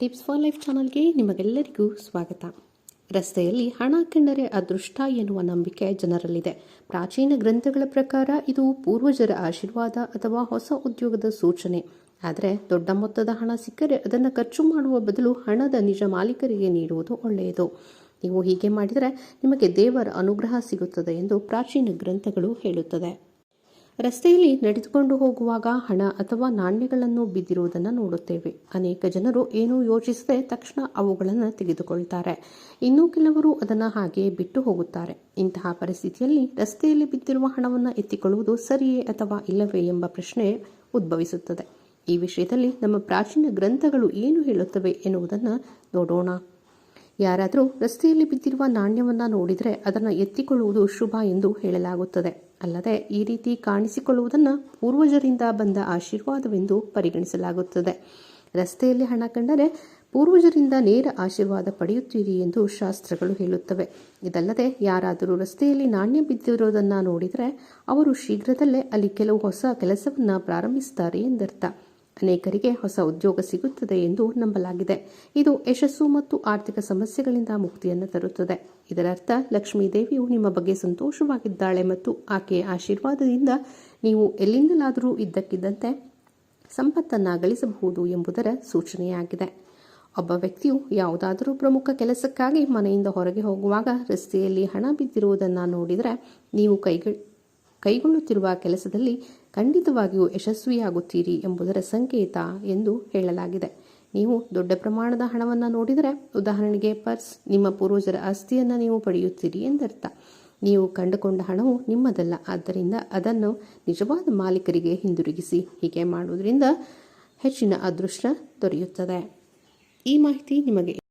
Tips for life ಚಾನಲ್ಗೆ ನಿಮಗೆಲ್ಲರಿಗೂ ಸ್ವಾಗತ. ರಸ್ತೆಯಲ್ಲಿ ಹಣ ಕಂಡರೆ ಅದೃಷ್ಟ ಎನ್ನುವ ನಂಬಿಕೆ ಜನರಲ್ಲಿದೆ. ಪ್ರಾಚೀನ ಗ್ರಂಥಗಳ ಪ್ರಕಾರ ಇದು ಪೂರ್ವಜರ ಆಶೀರ್ವಾದ ಅಥವಾ ಹೊಸ ಉದ್ಯೋಗದ ಸೂಚನೆ. ಆದರೆ ದೊಡ್ಡ ಮೊತ್ತದ ಹಣ ಸಿಕ್ಕರೆ ಅದನ್ನು ಖರ್ಚು ಮಾಡುವ ಬದಲು ಹಣದ ನಿಜ ಮಾಲೀಕರಿಗೆ ನೀಡುವುದು ಒಳ್ಳೆಯದು. ನೀವು ಹೀಗೆ ಮಾಡಿದರೆ ನಿಮಗೆ ದೇವರ ಅನುಗ್ರಹ ಸಿಗುತ್ತದೆ ಎಂದು ಪ್ರಾಚೀನ ಗ್ರಂಥಗಳು ಹೇಳುತ್ತದೆ. ರಸ್ತೆಯಲ್ಲಿ ನಡೆದುಕೊಂಡು ಹೋಗುವಾಗ ಹಣ ಅಥವಾ ನಾಣ್ಯಗಳನ್ನು ಬಿದ್ದಿರುವುದನ್ನು ನೋಡುತ್ತೇವೆ. ಅನೇಕ ಜನರು ಏನೂ ಯೋಚಿಸದೆ ತಕ್ಷಣ ಅವುಗಳನ್ನು ತೆಗೆದುಕೊಳ್ತಾರೆ. ಇನ್ನೂ ಕೆಲವರು ಅದನ್ನು ಹಾಗೆಯೇ ಬಿಟ್ಟು ಹೋಗುತ್ತಾರೆ. ಇಂತಹ ಪರಿಸ್ಥಿತಿಯಲ್ಲಿ ರಸ್ತೆಯಲ್ಲಿ ಬಿದ್ದಿರುವ ಹಣವನ್ನು ಎತ್ತಿಕೊಳ್ಳುವುದು ಸರಿಯೇ ಅಥವಾ ಇಲ್ಲವೇ ಎಂಬ ಪ್ರಶ್ನೆ ಉದ್ಭವಿಸುತ್ತದೆ. ಈ ವಿಷಯದಲ್ಲಿ ನಮ್ಮ ಪ್ರಾಚೀನ ಗ್ರಂಥಗಳು ಏನು ಹೇಳುತ್ತವೆ ಎನ್ನುವುದನ್ನು ನೋಡೋಣ. ಯಾರಾದರೂ ರಸ್ತೆಯಲ್ಲಿ ಬಿದ್ದಿರುವ ನಾಣ್ಯವನ್ನು ನೋಡಿದರೆ ಅದನ್ನು ಎತ್ತಿಕೊಳ್ಳುವುದು ಶುಭ ಎಂದು ಹೇಳಲಾಗುತ್ತದೆ. ಅಲ್ಲದೆ ಈ ರೀತಿ ಕಾಣಿಸಿಕೊಳ್ಳುವುದನ್ನು ಪೂರ್ವಜರಿಂದ ಬಂದ ಆಶೀರ್ವಾದವೆಂದು ಪರಿಗಣಿಸಲಾಗುತ್ತದೆ. ರಸ್ತೆಯಲ್ಲಿ ಹಣ ಕಂಡರೆ ಪೂರ್ವಜರಿಂದ ನೇರ ಆಶೀರ್ವಾದ ಪಡೆಯುತ್ತೀರಿ ಎಂದು ಶಾಸ್ತ್ರಗಳು ಹೇಳುತ್ತವೆ. ಇದಲ್ಲದೆ ಯಾರಾದರೂ ರಸ್ತೆಯಲ್ಲಿ ನಾಣ್ಯ ಬಿದ್ದಿರೋದನ್ನು ನೋಡಿದರೆ ಅವರು ಶೀಘ್ರದಲ್ಲೇ ಅಲ್ಲಿ ಕೆಲವು ಹೊಸ ಕೆಲಸವನ್ನು ಪ್ರಾರಂಭಿಸುತ್ತಾರೆ ಎಂದರ್ಥ. ಅನೇಕರಿಗೆ ಹೊಸ ಉದ್ಯೋಗ ಸಿಗುತ್ತದೆ ಎಂದು ನಂಬಲಾಗಿದೆ. ಇದು ಯಶಸ್ಸು ಮತ್ತು ಆರ್ಥಿಕ ಸಮಸ್ಯೆಗಳಿಂದ ಮುಕ್ತಿಯನ್ನು ತರುತ್ತದೆ. ಇದರರ್ಥ ಲಕ್ಷ್ಮೀ ದೇವಿಯು ನಿಮ್ಮ ಬಗ್ಗೆ ಸಂತೋಷವಾಗಿದ್ದಾಳೆ ಮತ್ತು ಆಕೆಯ ಆಶೀರ್ವಾದದಿಂದ ನೀವು ಎಲ್ಲಿಂದಲಾದರೂ ಇದ್ದಕ್ಕಿದ್ದಂತೆ ಸಂಪತ್ತನ್ನು ಗಳಿಸಬಹುದು ಎಂಬುದರ ಸೂಚನೆಯಾಗಿದೆ. ಒಬ್ಬ ವ್ಯಕ್ತಿಯು ಯಾವುದಾದರೂ ಪ್ರಮುಖ ಕೆಲಸಕ್ಕಾಗಿ ಮನೆಯಿಂದ ಹೊರಗೆ ಹೋಗುವಾಗ ರಸ್ತೆಯಲ್ಲಿ ಹಣ ಬಿದ್ದಿರುವುದನ್ನು ನೋಡಿದರೆ, ನೀವು ಕೈಗೊಳ್ಳ ಕೈಗೊಳ್ಳುತ್ತಿರುವ ಕೆಲಸದಲ್ಲಿ ಖಂಡಿತವಾಗಿಯೂ ಯಶಸ್ವಿಯಾಗುತ್ತೀರಿ ಎಂಬುದರ ಸಂಕೇತ ಎಂದು ಹೇಳಲಾಗಿದೆ. ನೀವು ದೊಡ್ಡ ಪ್ರಮಾಣದ ಹಣವನ್ನು ನೋಡಿದರೆ ಉದಾಹರಣೆಗೆ ಪರ್ಸ್ ನಿಮ್ಮ ಪೂರ್ವಜರ ಆಸ್ತಿಯನ್ನು ನೀವು ಪಡೆಯುತ್ತೀರಿ ಎಂದರ್ಥ. ನೀವು ಕಂಡುಕೊಂಡ ಹಣವು ನಿಮ್ಮದಲ್ಲ. ಆದ್ದರಿಂದ ಅದನ್ನು ನಿಜವಾದ ಮಾಲೀಕರಿಗೆ ಹಿಂದಿರುಗಿಸಿ, ಹೀಗೆ ಮಾಡುವುದರಿಂದ ಹೆಚ್ಚಿನ ಅದೃಷ್ಟ ದೊರೆಯುತ್ತದೆ. ಈ ಮಾಹಿತಿ ನಿಮಗೆ